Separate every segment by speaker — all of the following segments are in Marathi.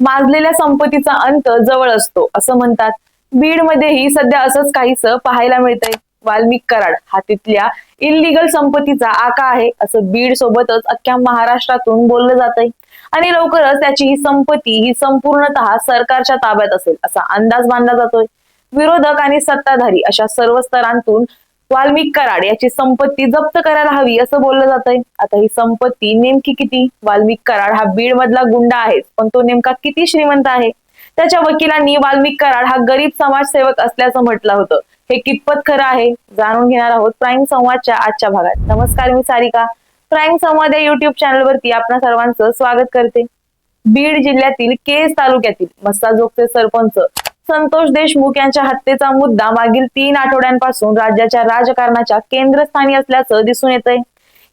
Speaker 1: माजलेल्या संपत्तीचा अंत जवळ असतो असं म्हणतात. बीड मध्येही सध्या असंच काहीस पाहायला मिळतंय. वाल्मिक कराड हा तिथल्या इलिगल संपत्तीचा आका आहे असं बीड सोबतच अख्ख्या महाराष्ट्रातून बोललं जातंय. आणि लवकरच त्याची ही संपत्ती ही संपूर्णतः सरकारच्या ताब्यात असेल असा अंदाज बांधला जातोय. विरोधक आणि सत्ताधारी अशा सर्व स्तरांतून वाल्मिक कराड याची संपत्ती जप्त करायला हवी असं बोललं जातंय. आता ही संपत्ती नेमकी किती? वाल्मिक कराड हा बीड मधला गुंडा आहे पण तो नेमका किती श्रीमंत आहे? त्याच्या वकिलांनी वाल्मिक कराड हा गरीब समाजसेवक असल्याचं म्हटलं होतं. हे कितपत खरं आहे? जाणून घेणार आहोत प्राईम संवादच्या आजच्या भागात. नमस्कार मी सारिका. प्राईम संवाद या युट्यूब चॅनलवरती आपणा सर्वांचं स्वागत करते. बीड जिल्ह्यातील केज तालुक्यातील मस्ताजोगचे सरपंच संतोष देशमुख यांच्या हत्येचा मुद्दा मागील तीन आठवड्यांपासून राज्याच्या राजकारणाच्या केंद्रस्थानी असल्याचं दिसून येतंय.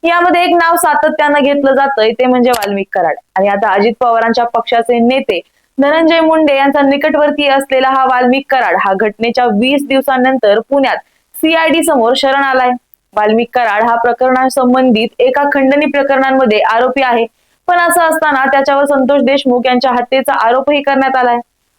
Speaker 1: यामध्ये एक नाव सातत्यानं घेतलं जातंय ते म्हणजे वाल्मिक कराड. आणि आता अजित पवारांच्या पक्षाचे नेते धनंजय मुंडे यांचा निकटवर्तीय असलेला हा वाल्मिक कराड हा घटनेच्या वीस दिवसांनंतर पुण्यात सीआयडी समोर शरण आलाय. वाल्मिक कराड हा प्रकरणासंबंधित एका खंडणी प्रकरणांमध्ये आरोपी आहे. पण असं असताना त्याच्यावर संतोष देशमुख यांच्या हत्येचा आरोपही करण्यात आलाय.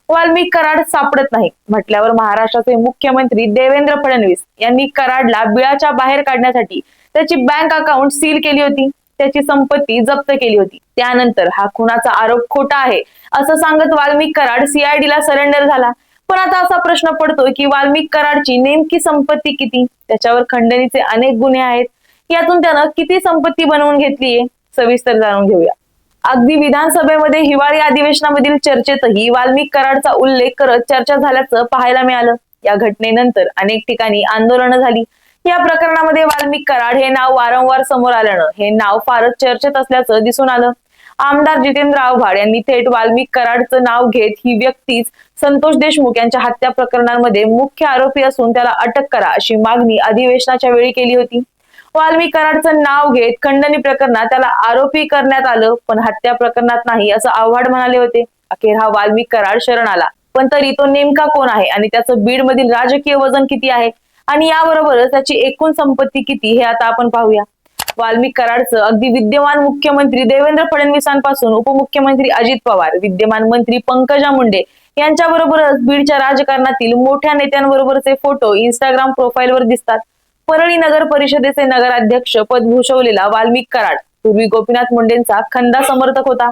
Speaker 1: वाल्मिक कराड सापडत नाही. म्हटल्यावर महाराष्ट्राचे मुख्यमंत्री देवेंद्र फडणवीस यांनी कराडला बिळाच्या बाहेर काढण्यासाठी त्याची बँक अकाउंट सील केली होती. त्याची संपत्ती जप्त केली होती. त्यानंतर हा खुनाचा आरोप खोटा आहे असं सांगत वाल्मिक कराड सीआयडीला सरेंडर झाला. पण आता असा प्रश्न पडतोय की वाल्मिक कराडची नेमकी संपत्ती किती? त्याच्यावर खंडणीचे अनेक गुन्हे आहेत. यातून त्यानं किती संपत्ती बनवून घेतलीये? सविस्तर जाणून घेऊया. अगदी विधानसभेमध्ये हिवाळी अधिवेशनामधील चर्चेतही वाल्मिक कराडचा उल्लेख करत चर्चा झाल्याचं पाहायला मिळालं. या घटनेनंतर अनेक ठिकाणी आंदोलनं झाली. या प्रकरणामध्ये वाल्मिक कराड हे नाव वारंवार समोर आल्यानं हे नाव फारच चर्चेत असल्याचं दिसून आलं. आमदार जितेंद्र आव्हाड यांनी थेट वाल्मिक कराडचं नाव घेत ही व्यक्तीच संतोष देशमुख यांच्या हत्या प्रकरणांमध्ये मुख्य आरोपी असून त्याला अटक करा अशी मागणी अधिवेशनाच्या वेळी केली होती. वाल्मिक कराडचं नाव घेत खंडणी प्रकरणात त्याला आरोपी करण्यात आलं पण हत्या प्रकरणात नाही असं आव्हाड म्हणाले होते. अखेर हा वाल्मिक कराड शरण आला. पण तरी तो नेमका कोण आहे आणि त्याचं बीड मधील राजकीय वजन किती आहे? आणि याबरोबरच त्याची एकूण संपत्ती किती हे आता आपण पाहूया. वाल्मिक कराडचं अगदी विद्यमान मुख्यमंत्री देवेंद्र फडणवीसांपासून उपमुख्यमंत्री अजित पवार विद्यमान मंत्री पंकजा मुंडे यांच्याबरोबरच बीडच्या राजकारणातील मोठ्या नेत्यांबरोबरचे फोटो इंस्टाग्राम प्रोफाईलवर दिसतात. परळी नगर परिषदेचे नगराध्यक्ष पद भूषवलेला वाल्मिक कराड पूर्वी गोपीनाथ मुंडेंचा खंदा समर्थक होता.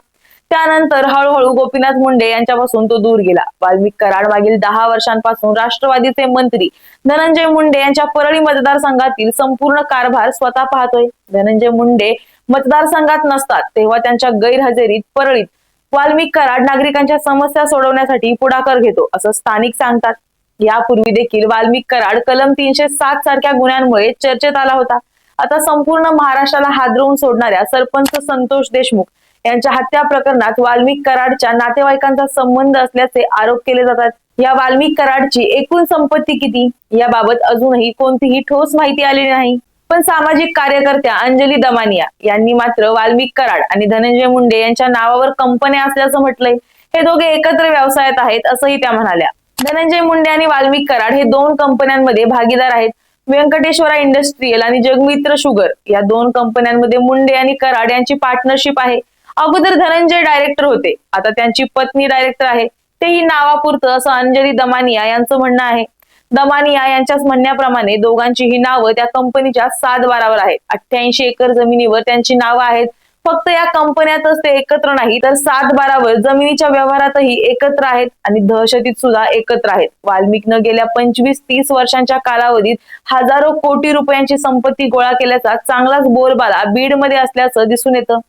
Speaker 1: त्यानंतर हळूहळू गोपीनाथ मुंडे यांच्यापासून तो दूर गेला. वाल्मिक कराड मागील दहा वर्षांपासून राष्ट्रवादीचे मंत्री. धनंजय मुंडे यांच्या परळी मतदारसंघातील संपूर्ण कारभार स्वतः पाहतोय. धनंजय मुंडे मतदारसंघात नसतात तेव्हा त्यांच्या गैरहजेरीत परळीत वाल्मिक कराड नागरिकांच्या समस्या सोडवण्यासाठी पुढाकार घेतो असं स्थानिक सांगतात. यापूर्वी देखील वाल्मिक कराड कलम तीनशे सात सारख्या गुन्ह्यांमुळे चर्चेत आला होता. आता संपूर्ण महाराष्ट्राला हादरवून सोडणाऱ्या सरपंच संतोष देशमुख यांच्या हत्या प्रकरणात वाल्मिक कराडच्या नातेवाईकांचा संबंध असल्याचे आरोप केले जातात. या वाल्मिक कराडची एकूण संपत्ती किती? याबाबत अजूनही कोणतीही ठोस माहिती आलेली नाही. पण सामाजिक कार्यकर्त्या अंजली दमानिया यांनी मात्र वाल्मिक कराड आणि धनंजय मुंडे यांच्या नावावर कंपन्या असल्याचं म्हटलंय. हे दोघे एकत्र व्यवसायात आहेत असंही त्या म्हणाल्या. धनंजय मुंडे आणि वाल्मिक कराड हे दोन कंपन्यांमध्ये भागीदार आहेत. व्यंकटेश्वरा इंडस्ट्रीयल आणि जगमित्र शुगर या दोन कंपन्यांमध्ये मुंडे आणि कराड यांची पार्टनरशिप आहे. अगोदर धनंजय डायरेक्टर होते. आता त्यांची पत्नी डायरेक्टर आहे. तेही नावापुरतं असं अंजली दमानिया यांचं म्हणणं आहे. दमानिया यांच्याच म्हणण्याप्रमाणे दोघांची ही नावं त्या कंपनीच्या सात बारावर आहेत. अठ्ठ्याऐंशी एकर जमिनीवर त्यांची नावं आहेत. फक्त या कंपन्यातच ते एकत्र नाही तर सात बारावर जमिनीच्या व्यवहारातही एकत्र आहेत आणि दहशतीत सुद्धा एकत्र आहेत. वाल्मिकनं गेल्या पंचवीस तीस वर्षांच्या कालावधीत हजारो कोटी रुपयांची संपत्ती गोळा केल्याचा चांगलाच बोलबाला बीडमध्ये असल्याचं दिसून येतं.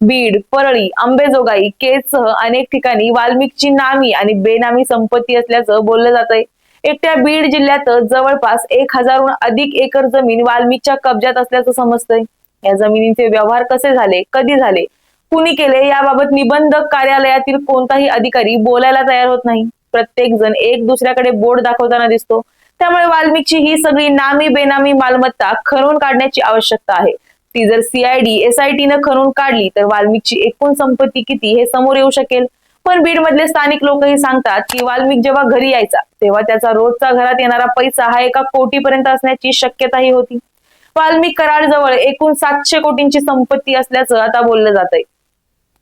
Speaker 1: बीड परळी अंबेजोगाई केजसह अनेक ठिकाणी वाल्मिकची नामी आणि बेनामी संपत्ती असल्याचं बोललं जातंय. एकट्या बीड जिल्ह्यात जवळपास एक हजारहून अधिक एकर जमीन वाल्मिकच्या कब्जात असल्याचं समजतंय. या जमिनींचे व्यवहार कसे झाले कधी झाले कुणी केले याबाबत निबंधक कार्यालयातील कोणताही अधिकारी बोलायला तयार होत नाही. प्रत्येक जण एक दुसऱ्याकडे बोर्ड दाखवताना दिसतो. त्यामुळे वाल्मिकची ही सगळी नामी बेनामी मालमत्ता खणून काढण्याची आवश्यकता आहे. ती जर सीआयडी एसआयटी न खणून काढली तर वाल्मिकची एकूण संपत्ती किती हे समोर येऊ शकेल. पण बीड मधले स्थानिक लोकही सांगतात की वाल्मिक जेव्हा घरी यायचा तेव्हा त्याचा रोजचा घरात येणारा पैसा हा एका कोटीपर्यंत असण्याची शक्यताही होती. वाल्मिक कराड जवळ एकूण सातशे कोटींची संपत्ती असल्याचं आता बोललं जात आहे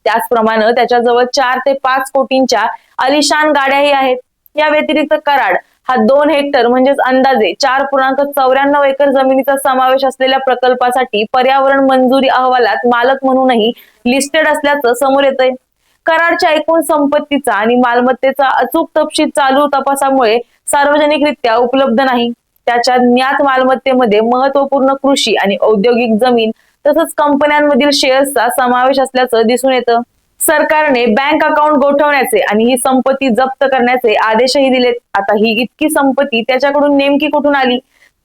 Speaker 1: त्याचप्रमाणे त्याच्याजवळ चार ते पाच कोटींच्या अलिशान गाड्याही आहेत. या व्यतिरिक्त कराड हा दोन हेक्टर म्हणजेच अंदाजे चार पूर्णांक चौऱ्याण्णव एकर जमिनीचा समावेश असलेल्या प्रकल्पासाठी पर्यावरण मंजुरी अहवालात मालक म्हणूनही लिस्टेड असल्याचं समोर येतंय. कराडच्या एकूण संपत्तीचा आणि मालमत्तेचा अचूक तपशील चालू तपासामुळे सार्वजनिकरित्या उपलब्ध नाही. त्याच्या ज्ञात मालमत्तेमध्ये महत्त्वपूर्ण कृषी आणि औद्योगिक जमीन तसंच कंपन्यांमधील शेअर्सचा समावेश असल्याचं दिसून येतं. सरकारने बँक अकाउंट गोठवण्याचे आणि ही संपत्ती जप्त करण्याचे आदेशही दिलेत. आता ही इतकी संपत्ती त्याच्याकडून नेमकी कुठून आली?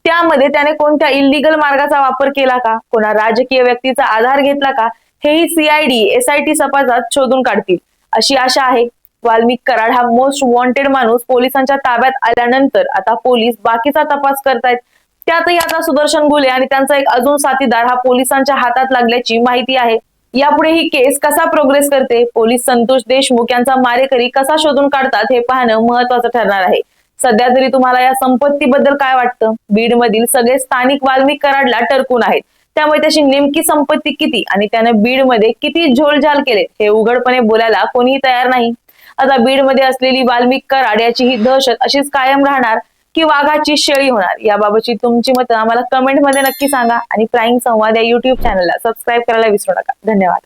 Speaker 1: त्यामध्ये त्याने कोणत्या इलिगल मार्गाचा वापर केला का? कोणा राजकीय व्यक्तीचा आधार घेतला का? हेही सीआयडी एसआयटी सपाजात शोधून काढतील. अशी आशा आहे. वाल्मिक कराड हा मोस्ट वॉन्टेड माणूस पोलिसांच्या ताब्यात आल्यानंतर आता पोलीस बाकीचा तपास करतायत. त्यातही आता सुदर्शन गुले आणि त्यांचा एक अजून साथीदार हा पोलिसांच्या हातात लागल्याची माहिती आहे. यापुढे ही केस कसा प्रोग्रेस करते? पोलीस संतोष देशमुख यांचा मारेकरी कसा शोधून काढतात हे पाहणं महत्वाचं ठरणार आहे. सध्या तरी तुम्हाला या संपत्तीबद्दल काय वाटतं? बीड मधील सगळे स्थानिक वाल्मिक कराडला टरकून आहेत. त्यामुळे त्याची नेमकी संपत्ती किती आणि त्याने बीडमध्ये किती झोलझाल केले हे उघडपणे बोलायला कोणीही तयार नाही. आता बीडमध्ये असलेली वाल्मिक कराड याची ही दहशत अशीच कायम राहणार की वाघाची शेळी होणार? याबाबतची तुमची मतं आम्हाला कमेंटमध्ये नक्की सांगा आणि प्राईम संवाद या युट्यूब चॅनलला सबस्क्राईब करायला विसरू नका. धन्यवाद.